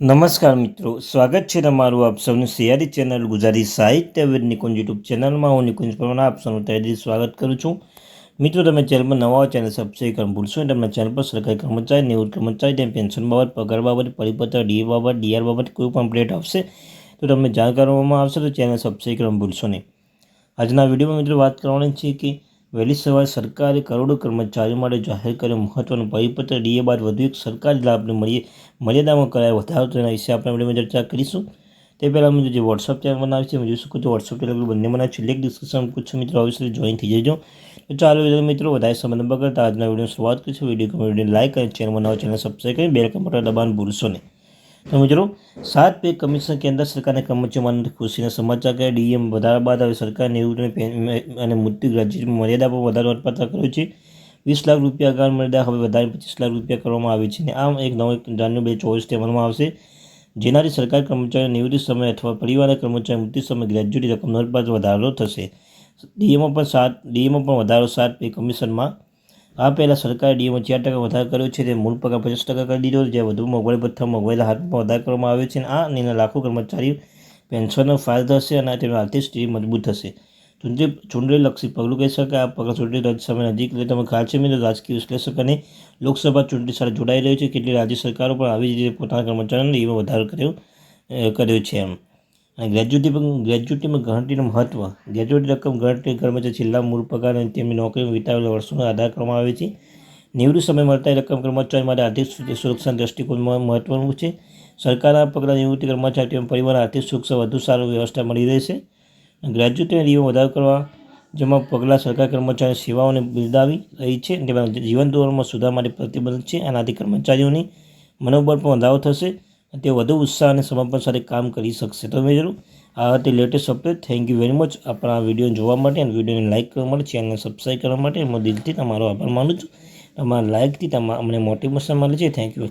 નમસ્કાર મિત્રો, સ્વાગત છે તમારું આપ સૌનું સિયારી ચેનલ ગુજરાતી સાહિત્ય વેદ નિકુંજ યુટ્યુબ ચેનલમાં. હું નિકુંજ પરમાર, આપ સૌનું તહેથી સ્વાગત કરું છું. મિત્રો, તમે ચેનલમાં નવા ચેનલ સબસ્ક્રાઈબ કરવાનું ભૂલશો અને તમને ચેનલ પર સરકારી કર્મચારી, નિવૃત્ત કર્મચારી તેમ પેન્શન બાબત, પગાર બાબત, પરિપત્ર ડી બાબત ડીઆર બાબત કોઈ પણ અપડેટ આવશે તો તમને જાણ કરવામાં આવશે તો ચેનલ સબસ્ક્રાઈબ કરવાનું ભૂલશો નહીં. આજના વિડીયોમાં મિત્રો વાત કરવાની છે કે વહેલી સવારે સરકારે કરોડો કર્મચારીઓ માટે જાહેર કર્યો. મહત્વનું પરિપત્ર ડીએ બાદ વધુ એક સરકારી લાભને મળીએ, મર્યાદામાં કરાયો વધારો તેના વિશે આપણે વિડીયોમાં ચર્ચા કરીશું. તે પહેલાં મિત્રો જે વોટ્સઅપ ચેનલ બનાવી છે જોઈ શકો છો વોટ્સઅપ ચેનલ બંને મને છે લેક ડિસ્કશન પૂછો મિત્રો અવશ્ય જોઈન થઈ જજો. તો ચાલો મિત્રો, વધારે સંબંધ કરતા આજના વીડિયો શરૂઆત કરીશું. વીડિયો વીડિયો લાઇક અને ચેનલ બનાવો ચેનલ સબસ્ક્રાઈબ કરી બેલ કમ્પ્યુટર દબાણ ભૂલશો નહીં. તો મિત્રો, સાત પે કમિશન કેન્દ્ર સરકારના કર્મચારીઓ માટે ખુશીના સમાચાર કે ડીએમ વધારા બાદ હવે સરકાર નિવૃત્તિ અને મૃત્યુ ગ્રેજ્યુએટ મર્યાદા પર વધારો નોંધપાત્ર કર્યો છે. વીસ લાખ રૂપિયા અગાઉ મર્યાદા હવે વધારે પચીસ લાખ રૂપિયા કરવામાં આવી છે અને આમ એક નવ જાન્યુ બે ચોવીસ અમલમાં આવશે. જેનાથી સરકાર કર્મચારી નિવૃત્તિ સમય અથવા પરિવારના કર્મચારી મૃત્યુ સમય ગ્રેજ્યુએટ રકમનો નોંધપાત્ર વધારો થશે. ડીએમાં પણ સાત ડીએમાં પણ વધારો સાત પે કમિશનમાં આ પહેલાં સરકારે ડીએમાં ચાર ટકા વધારો કર્યો છે. તે મૂળ પગાર પચાસ ટકા કરી દીધો. જે વધુ મોંઘવારી ભથ્થા મોંઘવારીના હાથમાં વધારો કરવામાં આવ્યો છે અને આ નિર્ણય લાખો કર્મચારીઓ પેન્શનનો ફાયદો થશે અને તેનું આર્થિક સ્થિતિ મજબૂત થશે. ચૂંટણી ચૂંટણીલક્ષી પગલું કહી શકાય આ પગલાં ચૂંટણી સમય નજીક એટલે તમે ખ્યાલ છે મિત્રો, રાજકીય વિશ્લેષક અને લોકસભા ચૂંટણી સાથે જોડાઈ રહ્યું છે. કેટલી રાજ્ય સરકારો પણ આવી જ રીતે પોતાના કર્મચારીઓને એમાં વધારો કર્યો કર્યો છે એમ. અને ગ્રેજ્યુટી પણ ગ્રેજ્યુટીમાં ગણતરીનું મહત્ત્વ ગ્રેજ્યુટી રકમ ગણતરી કર્મચારી છેલ્લા મૂળ પગાર અને તેમની નોકરીમાં વિતાવેલા વર્ષોનો આધાર કરવામાં આવે છે. નિવૃત્ત સમય મળતા રકમ કર્મચારી માટે આર્થિક સુરક્ષાના દૃષ્ટિકોણમાં મહત્વનું છે. સરકારના પગલાં નિવૃત્તિ કર્મચારી તેમના પરિવારના આર્થિક સુરક્ષા વધુ સારું વ્યવસ્થા મળી રહેશે. ગ્રેજ્યુટી રીમાં વધારો કરવા, જેમાં પગલાં સરકાર કર્મચારી સેવાઓને બિરદાવી રહી છે તેમાં જીવન ધોરણમાં સુધાર માટે પ્રતિબંધ છે. આનાથી કર્મચારીઓની મનોબળ પણ વધારો થશે. તે વધુ ઉત્સાહ અને સમર્પણ સાથે કામ કરી શકશે. તો મિત્રો, આ હતી latest update thank you very much આપણા વીડિયો જોવા માટે અને વિડીયોને લાઇક કરવા માટે ચેનલને સબસ્ક્રાઈબ કરવા માટે. હું દિલથી તમારો આભાર માનું છું. તમારા લાઇકથી તમારા અમને મોટિવેશન મળે છે. Thank you